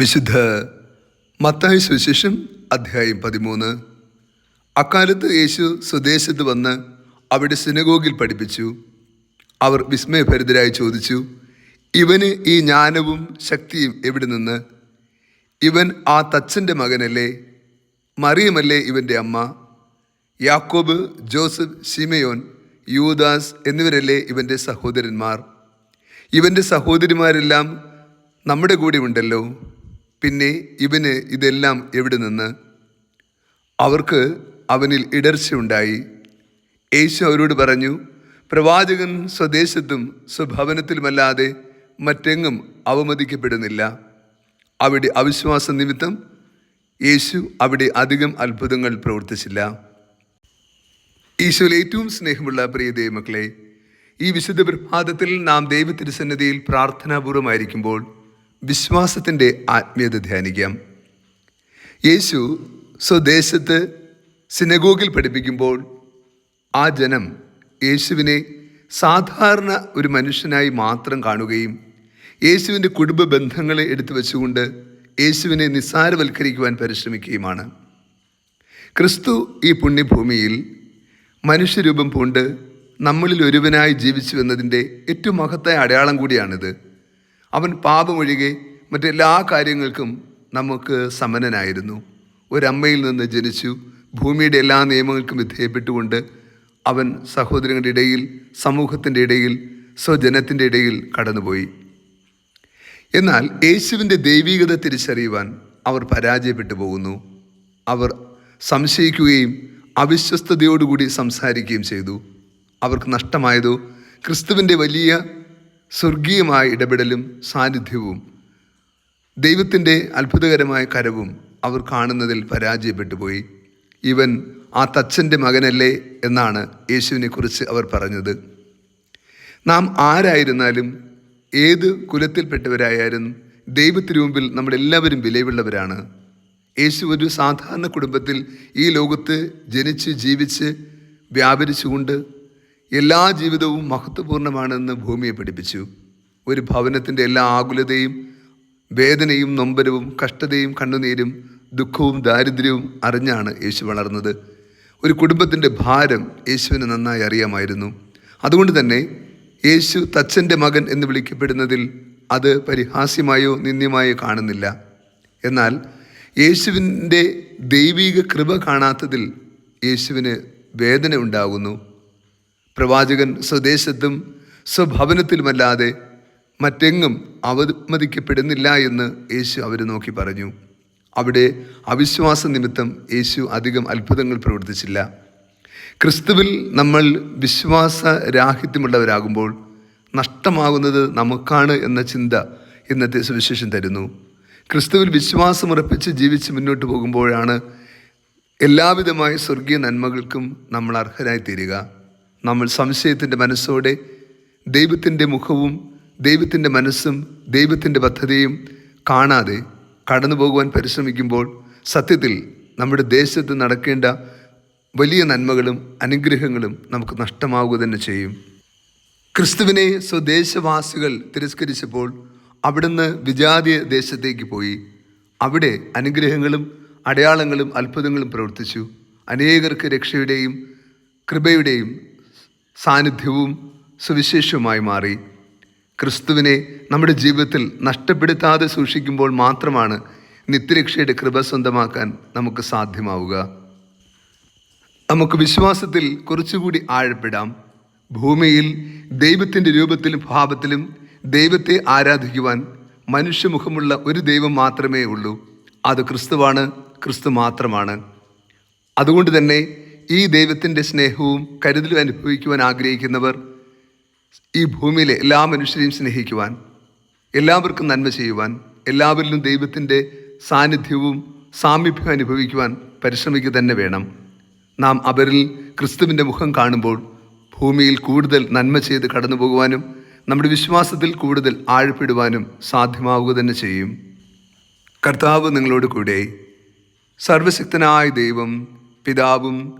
വിശുദ്ധ മത്തായ സുവിശേഷം അധ്യായം പതിമൂന്ന്. അക്കാലത്ത് യേശു സ്വദേശത്ത് വന്ന് അവിടെ സിനഗോഗിൽ പഠിപ്പിച്ചു. അവർ വിസ്മയഭരിതരായി ചോദിച്ചു ഇവന് ഈ ജ്ഞാനവും ശക്തിയും എവിടെ നിന്ന്? ഇവൻ ആ തച്ചന്റെ മകനല്ലേ? മറിയമല്ലേ ഇവന്റെ അമ്മ? യാക്കോബ് ജോസഫ് ഷിമയോൻ യൂദാസ് എന്നിവരല്ലേ ഇവന്റെ സഹോദരന്മാർ? ഇവന്റെ സഹോദരിമാരെല്ലാം നമ്മുടെ കൂടെ ഉണ്ടല്ലോ പിന്നെ ഇവന് ഇതെല്ലാം എവിടെ നിന്ന്? അവർക്ക് അവനിൽ ഇടർച്ചയുണ്ടായി യേശു അവരോട് പറഞ്ഞു പ്രവാചകൻ സ്വദേശത്തും സ്വഭവനത്തിലുമല്ലാതെ മറ്റെങ്ങും അവമതിക്കപ്പെടുന്നില്ല. അവിടെ അവിശ്വാസ നിമിത്തം യേശു അവിടെ അധികം അത്ഭുതങ്ങൾ പ്രവർത്തിച്ചില്ല. ഈശോയിൽ ഏറ്റവും സ്നേഹമുള്ള പ്രിയ ദൈവമക്കളെ ഈ വിശുദ്ധ പ്രഭാതത്തിൽ നാം ദൈവ തിരുസന്നിധിയിൽ പ്രാർത്ഥനാപൂർവമായിരിക്കുമ്പോൾ വിശ്വാസത്തിന്റെ ആത്മീയത ധ്യാനിക്കാം. യേശു സ്വദേശത്ത് സിനഗോഗിൽ പഠിപ്പിക്കുമ്പോൾ ആ ജനം യേശുവിനെ സാധാരണ ഒരു മനുഷ്യനായി മാത്രം കാണുകയും യേശുവിന്റെ കുടുംബ ബന്ധങ്ങളെ എടുത്തു വെച്ചുകൊണ്ട് യേശുവിനെ നിസ്സാരവൽക്കരിക്കുവാൻ പരിശ്രമിക്കുകയുമാണ്. ക്രിസ്തു ഈ പുണ്യഭൂമിയിൽ മനുഷ്യരൂപം പൂണ്ട് നമ്മളിൽ ഒരുവനായി ജീവിച്ചു എന്നതിന്റെ ഏറ്റവും മഹത്തായ അടയാളം കൂടിയാണിത്. അവൻ പാപമൊഴികെ മറ്റെല്ലാ കാര്യങ്ങൾക്കും നമുക്ക് സമനനായിരുന്നു. ഒരമ്മയിൽ നിന്ന് ജനിച്ചു. ഭൂമിയുടെ എല്ലാ നിയമങ്ങൾക്കും വിധേയപ്പെട്ടുകൊണ്ട് അവൻ സഹോദരങ്ങളുടെ ഇടയിൽ സമൂഹത്തിന്റെ ഇടയിൽ സ്വജനത്തിന്റെ ഇടയിൽ കടന്നുപോയി. എന്നാൽ യേശുവിന്റെ ദൈവികത തിരിച്ചറിയുവാൻ അവർ പരാജയപ്പെട്ടു പോകുന്നു. അവർ സംശയിക്കുകയും അവിശ്വസ്തയോടുകൂടി സംസാരിക്കുകയും ചെയ്തു. അവർക്ക് നഷ്ടമായതോ ക്രിസ്തുവിന്റെ വലിയ സ്വർഗീയമായ ഇടപെടലും സാന്നിധ്യവും ദൈവത്തിന്റെ അത്ഭുതകരമായ കരവും അവർ കാണുന്നതിൽ പരാജയപ്പെട്ടു പോയി. ഇവൻ ആ തച്ചന്റെ മകനല്ലേ എന്നാണ് യേശുവിനെക്കുറിച്ച് അവർ പറഞ്ഞത്. നാം ആരായിരുന്നാലും ഏത് കുലത്തിൽപ്പെട്ടവരായാലും ദൈവത്തിനു മുമ്പിൽ നമ്മളെല്ലാവരും വിലയുള്ളവരാണ്. യേശു ഒരു സാധാരണ കുടുംബത്തിൽ ഈ ലോകത്ത് ജനിച്ച് ജീവിച്ച് വ്യാപരിച്ചുകൊണ്ട് എല്ലാ ജീവിതവും മഹത്വപൂർണമാണെന്ന് ഭൂമിയെ പഠിപ്പിച്ചു. ഒരു ഭവനത്തിന്റെ എല്ലാ ആകുലതയും വേദനയും നൊമ്പരവും കഷ്ടതയും കണ്ണുനീരും ദുഃഖവും ദാരിദ്ര്യവും അറിഞ്ഞാണ് യേശു വളർന്നത്. ഒരു കുടുംബത്തിന്റെ ഭാരം യേശുവിന് നന്നായി അറിയാമായിരുന്നു. അതുകൊണ്ട് തന്നെ യേശു തച്ചന്റെ മകൻ എന്ന് വിളിക്കപ്പെടുന്നതിൽ അത് പരിഹാസ്യമായോ നിന്ദ്യമായോ കാണുന്നില്ല. എന്നാൽ യേശുവിന്റെ ദൈവീക കൃപ കാണാത്തതിൽ യേശുവിന് വേദന ഉണ്ടാകുന്നു. പ്രവാചകൻ സ്വദേശത്തും സ്വഭവനത്തിലുമല്ലാതെ മറ്റെങ്ങും അവമതിക്കപ്പെടുന്നില്ല എന്ന് യേശു അവരെ നോക്കി പറഞ്ഞു. അവിടെ അവിശ്വാസ നിമിത്തം യേശു അധികം അത്ഭുതങ്ങൾ പ്രവർത്തിച്ചില്ല. ക്രിസ്തുവിൽ നമ്മൾ വിശ്വാസരാഹിത്യമുള്ളവരാകുമ്പോൾ നഷ്ടമാകുന്നത് നമുക്കാണ് എന്ന ചിന്ത ഇന്നത്തെ സുവിശേഷം തരുന്നു. ക്രിസ്തുവിൽ വിശ്വാസമുറപ്പിച്ച് ജീവിച്ച് മുന്നോട്ട് പോകുമ്പോഴാണ് എല്ലാവിധമായ സ്വർഗീയ നന്മകൾക്കും നമ്മൾ അർഹരായി തീരുക നമ്മൾ സംശയത്തിന്റെ മനസ്സോടെ ദൈവത്തിന്റെ മുഖവും ദൈവത്തിന്റെ മനസ്സും ദൈവത്തിന്റെ പദ്ധതിയും കാണാതെ കടന്നു പോകുവാൻ പരിശ്രമിക്കുമ്പോൾ സത്യത്തിൽ നമ്മുടെ ദേശത്ത് നടക്കേണ്ട വലിയ നന്മകളും അനുഗ്രഹങ്ങളും നമുക്ക് നഷ്ടമാവുക തന്നെ ചെയ്യും. ക്രിസ്തുവിനെ സ്വദേശവാസികൾ തിരസ്കരിച്ചപ്പോൾ അവിടുന്ന് വിജാതീയ ദേശത്തേക്ക് പോയി. അവിടെ അനുഗ്രഹങ്ങളും അടയാളങ്ങളും അത്ഭുതങ്ങളും പ്രവർത്തിച്ചു. അനേകർക്ക് രക്ഷയുടെയും കൃപയുടെയും സാന്നിധ്യവും സുവിശേഷവുമായി മാറി. ക്രിസ്തുവിനെ നമ്മുടെ ജീവിതത്തിൽ നഷ്ടപ്പെടുത്താതെ സൂക്ഷിക്കുമ്പോൾ മാത്രമാണ് നിത്യരക്ഷയുടെ കൃപ സ്വന്തമാക്കാൻ നമുക്ക് സാധ്യമാവുക. നമുക്ക് വിശ്വാസത്തിൽ കുറച്ചുകൂടി ആഴപ്പെടാം. ഭൂമിയിൽ ദൈവത്തിന്റെ രൂപത്തിലും ഭാവത്തിലും ദൈവത്തെ ആരാധിക്കുവാൻ മനുഷ്യമുഖമുള്ള ഒരു ദൈവം മാത്രമേ ഉള്ളൂ. അത് ക്രിസ്തുവാണ് ക്രിസ്തു മാത്രമാണ്. അതുകൊണ്ട് തന്നെ ഈ ദൈവത്തിന്റെ സ്നേഹവും കരുതലും അനുഭവിക്കുവാൻ ആഗ്രഹിക്കുന്നവർ ഈ ഭൂമിയിലെ എല്ലാ മനുഷ്യരെയും സ്നേഹിക്കുവാൻ എല്ലാവർക്കും നന്മ ചെയ്യുവാൻ എല്ലാവരിലും ദൈവത്തിന്റെ സാന്നിധ്യവും സാമീപ്യവും അനുഭവിക്കുവാൻ പരിശ്രമിക്കുക തന്നെ വേണം. നാം അവരിൽ ക്രിസ്തുവിന്റെ മുഖം കാണുമ്പോൾ ഭൂമിയിൽ കൂടുതൽ നന്മ ചെയ്ത് കടന്നു പോകുവാനും നമ്മുടെ വിശ്വാസത്തിൽ കൂടുതൽ ആഴപ്പെടുവാനും സാധ്യമാവുക തന്നെ ചെയ്യും. കർത്താവ് നിങ്ങളോട് കൂടെ സർവശക്തനായ ദൈവം പിതാവും